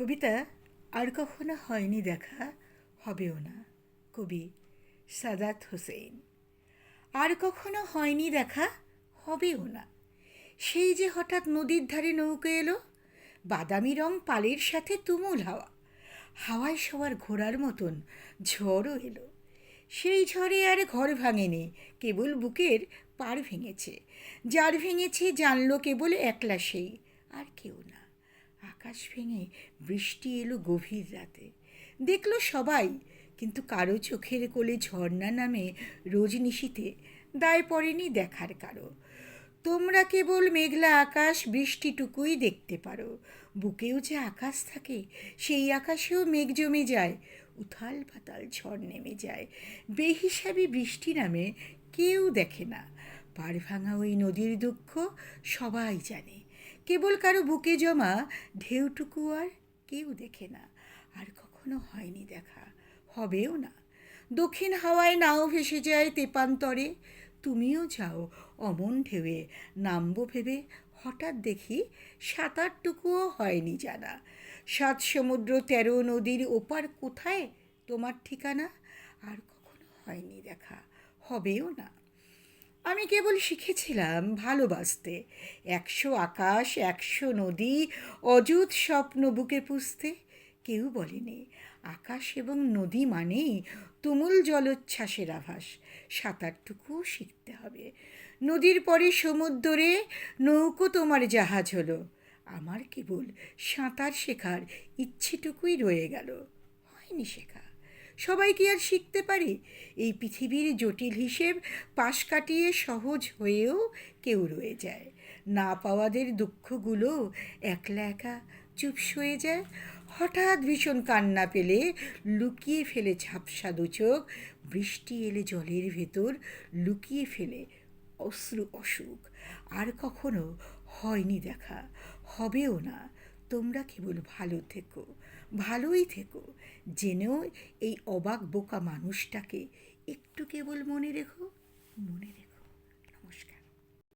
কবিতা আর কখনো হয়নি দেখা, হবেও না। কবি সাদাত হোসেন। আর কখনো হয়নি দেখা, হবেও না। সেই যে হঠাৎ নদীর ধারে নৌকা এলো, বাদামি রং পালের সাথে তুমুল হাওয়া। হাওয়ায় সবার ঘোড়ার মতন ঝড়ও এলো। সেই ঝড়ে আর ঘর ভাঙেনি, কেবল বুকের পাড় ভেঙেছে। যার ভেঙেছে, জানলো কেবল একলা সেই আর কেউ না। আকাশ ভেঙে বৃষ্টি এলো গভীর রাতে। দেখল সবাই, কিন্তু কারও চোখের কোলে ঝর্ণা নামে রোজনিশিতে দায় পড়েনি দেখার কারও। তোমরা কেবল মেঘলা আকাশ, বৃষ্টিটুকুই দেখতে পারো। বুকেও যে আকাশ থাকে, সেই আকাশেও মেঘ জমে যায়, উথাল পাতাল ঝড় নেমে যায়। বেহিসাবি বৃষ্টি নামে কেউ দেখে না। পাড় ভাঙা ওই নদীর দুঃখ সবাই জানে। কেবল কারও বুকে জমা ঢেউটুকু আর কেউ দেখে না। আর কখনো হয়নি দেখা, হবেও না। দক্ষিণ হাওয়ায় নাও ভেসে যায় তেপান্তরে। তুমিও যাও অমন ঢেউয়ে, নামবো ভেবে। হঠাৎ দেখি সাঁতারটুকুও হয়নি জানা। সাত সমুদ্র তেরো নদীর ওপার কোথায় তোমার ঠিকানা? আর কখনো হয়নি দেখা, হবেও না। আমি কেবল শিখেছিলাম ভালোবাসতে। একশো আকাশ, একশো নদী, অযুত স্বপ্ন বুকে পুষতে। কেউ বলেনি, আকাশ এবং নদী মানেই তুমুল জলোচ্ছ্বাসের আভাস। সাঁতারটুকুও শিখতে হবে। নদীর পরে সমুদ্রে নৌকো তোমার জাহাজ হলো। আমার কেবল সাঁতার শেখার ইচ্ছেটুকুই রয়ে গেল। হয়নি শেখা। সবাই কি আর শিখতে পারে? এই পৃথিবীর জটিল হিসেব পাশ কাটিয়ে সহজ হয়েও কেউ রয়ে যায়। না পাওয়াদের দুঃখগুলো একলা একা চুপ সয়ে যায়। হঠাৎ ভীষণ কান্না পেলে লুকিয়ে ফেলে ঝাপসা দু চোখ, বৃষ্টি এলে জলের ভেতর লুকিয়ে ফেলে অশ্রু অসুখ। আর কখনো হয়নি দেখা, হবেও না। তোমরা কেবল ভালো থেকো, ভালোই থেকো। জেনেও এই অবাক বোকা মানুষটাকে একটু কেবল মনে রেখো মনে রেখো।